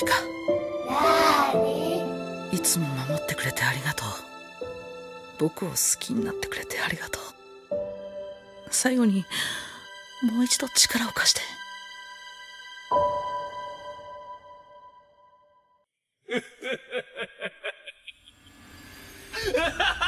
リカいつも守ってくれてありがとう。僕を好きになってくれてありがとう。最後にもう一度力を貸して。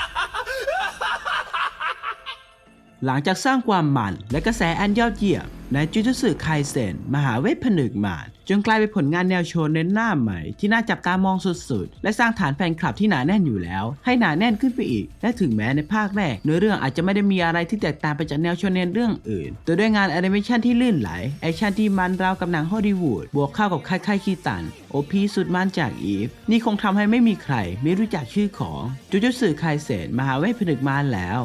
หลังจากสร้างความมันและกระแสอันยอดเยี่ยมในจูจูสึไคเซนมหาเวทผนึกมารจนกลายเป็นผลงานแนวโชนเน้นหน้าใหม่ ที่น่าจับตามองสุดๆ และสร้างฐานแฟนคลับที่หนาแน่นอยู่แล้ว ให้หนาแน่นขึ้นไปอีก และถึงแม้ในภาคแรกเนื้อเรื่องอาจจะไม่ได้มีอะไรที่แตกต่างไปจากแนวโชเน้นเรื่องอื่น แต่ด้วยงานแอนิเมชันที่ลื่นไหล แอคชั่นที่มันราวกับหนังฮอลลีวูดบวกเข้ากับค่ายๆคีตันโอพีสุดมันจากอีฟนี่คงทำให้ไม่มีใครไม่รู้จักชื่อของจูจูสึไคเซนมหาเวทผนึกมารแล้ว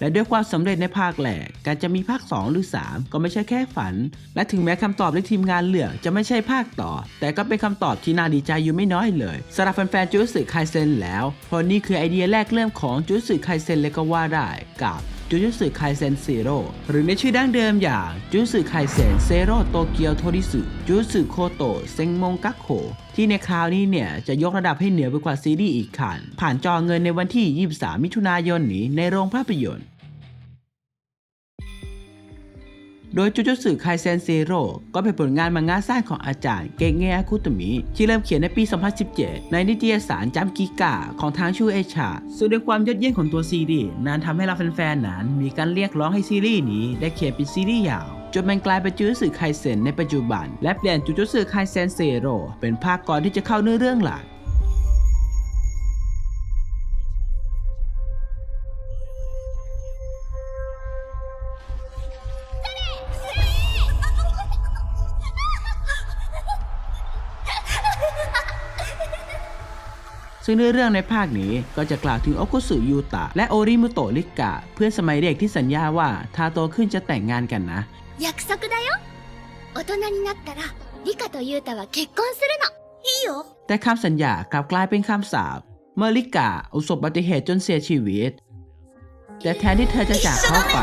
และด้วยความสำเร็จในภาคแรกการจะมีภาค 2 หรือ 3 ก็ไม่ใช่แค่ฝัน และถึงแม้คำตอบในทีมงานเลือกจะไม่ใช่ภาคต่อ แต่ก็เป็นคำตอบที่น่าดีใจอยู่ไม่น้อยเลยสำหรับแฟนๆจูสึไคเซนแล้วเพราะนี่คือไอเดียแรกเริ่มของจูสึไคเซนเลยก็ว่าได้กับ จูจูสึไคเซนซีโร่หรือในชื่อดั้งเดิมอย่างจูสึไคเซนเซโร่โตเกียวโทริสึจูสึโคโตะเซงมงกักโคที่ในคราวนี้เนี่ย จะยกระดับให้เหนือไปกว่าซีรีส์อีกขันผ่านจอเงินในวันที่ 23 มิถุนายนนี้ในโรงภาพยนตร์ โดยจูจูสึไคเซนเซโร่ก็เป็นผลงานมังงะสร้างของอาจารย์เกงเงะคุตมิ ที่เริ่มเขียนในปี 2017 ในนิตยสารจัมกิกะของทางชูเอชาซึ่งด้วยความยอดเยี่ยมของตัวซีรีส์นั้นทำให้เราแฟนๆนั้นมีการเรียกร้องให้ซีรีส์นี้ได้เขียนเป็นซีรีส์ยาวจนมันกลายเป็นจูจูสึไคเซนในปัจจุบัน และเปลี่ยนจูจูสึไคเซนเซโร่เป็นภาคก่อนที่จะเข้าเนื้อเรื่องหลัก ซึ่งเนื้อเรื่องในภาคนี้ก็จะกล่าวถึงโอคุสึยูตะ และโอริมุโตะริกะ เพื่อนสมัยเด็กที่สัญญาว่าถ้าโตขึ้นจะแต่งงานกันนะ 約束だよ大人になったらリカとユータは結婚するのいいよ แต่คำสัญญากลับกลายเป็นคำสาปเมื่อริกะประสบอุบัติเหตุจนเสียชีวิต แต่แทนที่เธอจะจากเขาไป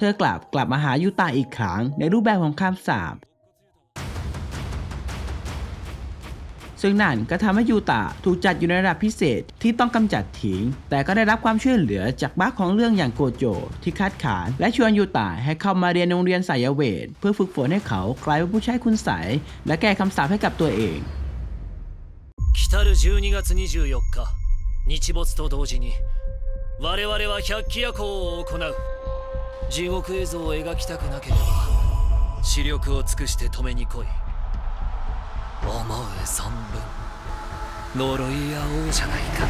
ธอกลับกลับมาหายูตะอีกครั้งในรูปแบบของคำสาป ซึ่งนั่นก็ทำให้ยูตะถูกจัดอยู่ในระดับพิเศษที่ต้องกำจัดทิ้ง แต่ก็ได้รับความช่วยเหลือจากบ้าของเรื่องอย่างโกโจ ที่คัดค้านและชวนยูตะให้เข้ามาเรียนโรงเรียนสายเวท เพื่อฝึกฝนให้เขากลายเป็นผู้ใช้คุณใสยและแก้คำสาปให้กับตัวเอง 来たる12月24日日没と同時に我々は百鬼夜行を行う 地獄絵図を描きたくなければ視力を尽くして止めに来い思う存分呪い合おうじゃないか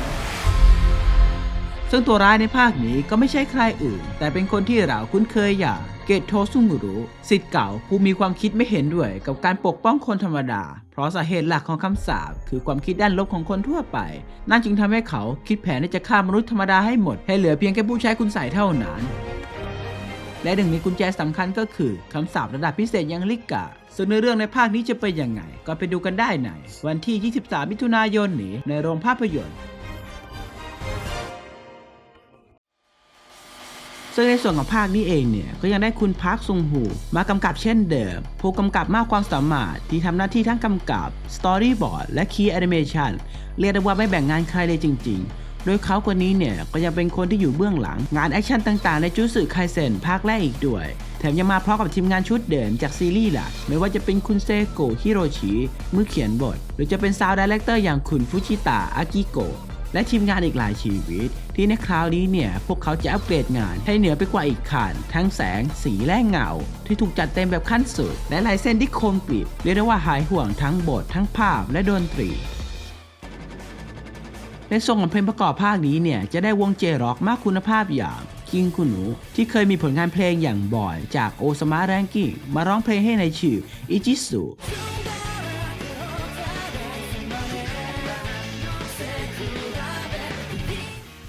ซึ่งตัวร้ายในภาคนี้ก็ไม่ใช่ใครอื่น แต่เป็นคนที่เราคุ้นเคยอย่างเกตโทซุงุรุสิทธิ์เก่าผู้มีความคิดไม่เห็นด้วยกับการปกป้องคนธรรมดา เพราะสาเหตุหลักของคำสาปคือความคิดด้านลบของคนทั่วไป นั่นจึงทำให้เขาคิดแผนที่จะฆ่ามนุษย์ธรรมดาให้หมด ให้เหลือเพียงแค่ผู้ใช้คุณใส่เท่านั้น และหนึ่งในกุญแจสำคัญก็คือคำสาประดับพิเศษยังลิกะซึ่งในเรื่องในภาคนี้จะเป็นยังไง ก็ไปดูกันได้ในวันที่ 23 มิถุนายนนี้ในโรงภาพยนตร์ซึ่งในส่วนของภาคนี้เองเนี่ย ก็ยังได้คุณพักซุงหูมากำกับเช่นเดิม ผู้กำกับมากความสามารถที่ทำหน้าที่ทั้งกำกับสตอรี่บอร์ดและคีย์แอนิเมชันเรียกได้ว่าไม่แบ่งงานใครเลยจริง ๆ โดยเขาคนนี้เนี่ยก็ยังเป็นคนที่อยู่เบื้องหลัง งานแอคชั่นต่างๆ ในจูสึไคเซนภาคแรกอีกด้วยแถมยังมาพร้อมกับทีมงานชุดเดิมจากซีรีส์หลักไม่ว่าจะเป็นคุณเซโกะฮิโรชิมือเขียนบท หรือจะเป็นซาวด์ดีเลกเตอร์อย่างคุณฟุชิตะอากิโกะและทีมงานอีกหลายชีวิต ที่ในคราวนี้เนี่ย พวกเขาจะอัปเกรดงานให้เหนือไปกว่าอีกขันทั้งแสง สีและเงา ที่ถูกจัดเต็มแบบขั้นสุด และลายเส้นที่คมกริบเรียกได้ว่าหายห่วงทั้งบททั้งภาพและดนตรี ในส่วนของเพลงประกอบภาคนี้เนี่ยจะได้วงเจร็อกมากคุณภาพอย่างคิงคุนูที่เคยมีผลงานเพลงอย่างบ่อยจากโอซามาแรงกิ้งมาร้องเพลงให้ในชื่ออิจิสุ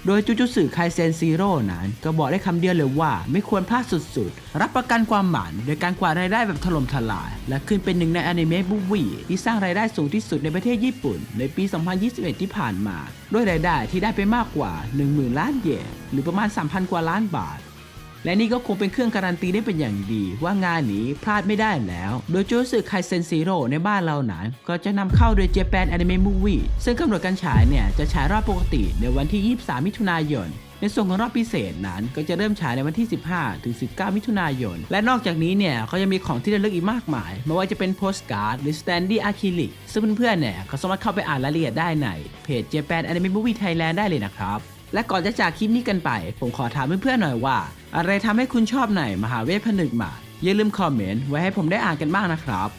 โดยจูจูสึไคเซนซีโร่นั้น ก็บอกได้คำเดียวเลยว่าไม่ควรพลาดสุดๆ รับประกันความหมันโดยการกวาดรายได้แบบถล่มทลาย และขึ้นเป็นหนึ่งในอนิเมะบูวี่ที่สร้างรายได้สูงที่สุดในประเทศญี่ปุ่น ในปี 2021 ที่ผ่านมา ด้วยรายได้ที่ได้ไปมากกว่า 10,000 ล้านเยนหรือประมาณ 3,000 กว่าล้านบาท และนี่ก็คงเป็นเครื่องการันตีได้เป็นอย่างดี ว่างานนี้พลาดไม่ได้แล้ว โดยจูสึไคเซนซีโร่ในบ้านเรานั้นก็จะนำเข้าโดย Japan Anime Movie ซึ่งกำหนดการฉายเนี่ยจะฉายรอบปกติในวันที่ 23 มิถุนายนในส่วนของรอบพิเศษนั้นก็จะเริ่มฉายในวันที่ 15 ถึง 19 มิถุนายน และนอกจากนี้เนี่ยเขายังมีของที่ระลึกอีกมากมาย ไม่ว่าจะเป็นโปสการ์ดหรือสแตนดี้อะคริลิกซึ่งเพื่อนๆเนี่ยก็สามารถเข้าไปอ่านรายละเอียดได้ในเพจ Japan Anime Movie Thailand ได้เลยนะครับ และก่อนจะจากคลิปนี้กันไป ผมขอถามเพื่อนๆหน่อยว่า อะไรทำให้คุณชอบไหนมหาเวทผนึกหมาดอย่าลืมคอมเมนต์ไว้ให้ผมได้อ่านกันบ้างนะครับ